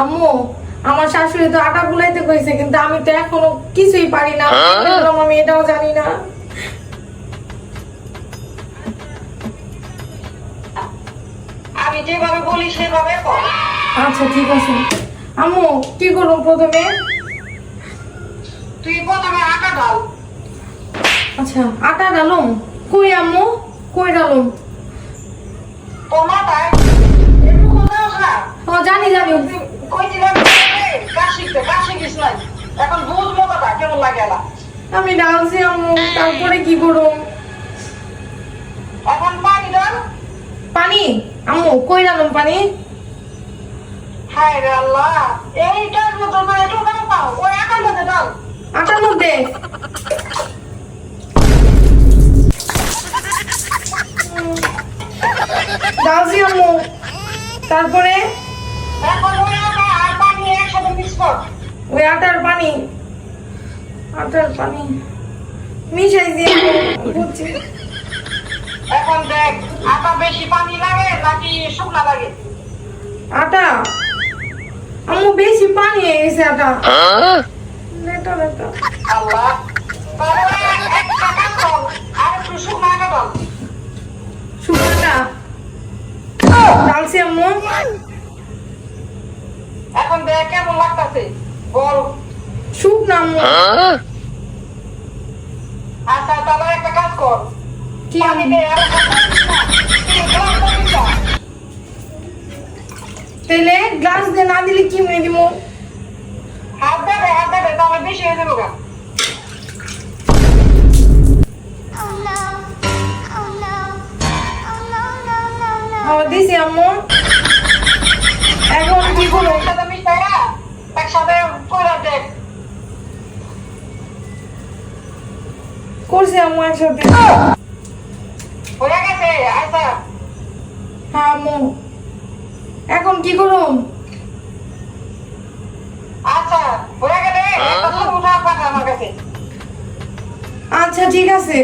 আম্মু আমার শাশুড়ি তো আটা গুলাইতে কইছে কিন্তু আমি তো এখনও কিছুই পারি না। আমি এটাও জানি না। আমি যেভাবে বলি সেভাবে আচ্ছা ঠিক আছে। আম্মু কি করব প্রথমে? তুই প্রথমে আটা ঢাল। আচ্ছা আটা ডালুম কই আম্মু? কই ডালুম তোর মাথায় এটুকু দাও না ও জানি জানি তুই কইছিলাম কাজ শিখতে কাজ শিখিস নাই? এখন বুঝ মতটা কেমন লাগে এলা? আমি ডালছি আম্মু তারপরে কি করুম? এখন পানি ঢাল পানি? আম্মু কই ডালুম পানি? হায় রে আল্লাহ এইটার মতো না একটু পাও? ওই আটার মধ্যে ঢাল আটার মধ্যে? উম, ডালছি আম্মু তারপরে? এখন ওই আটার পানি। আটার পানি। মিশাই দিয়ে বুঝছি। এখন দেখ আটা বেশি পানি লাগে নাকি শুকনা লাগে? আটা? আম্মু বেশি পানি হয়ে গেছে আটা। লেটা লেটা। আল্লাহ শুকনাটা? ডালছি আম্মু। এখন দেখ কেমন লাগতাছে? বল। শুকনা আম্মু আচ্ছা তাহলে একটা কাজ কর। কি আম্মু? দে গ্লাস দিয়ে না দিলে কি মেয়ে দিব হাত দেবে হাত দেবে তাহলে বেশি হয়ে যাবে গা। আমার দিছি আম্মু। এখন কি করব? একসাথে মিশাইয়া একসাথে করছি আম্মু একসাথে। আচ্ছা হ্যাঁ আম্মু। এখন কি করুম? আচ্ছা হয়ে গেলে একটা ছোট পাঠা আমার কাছে। আচ্ছা ঠিক আছে।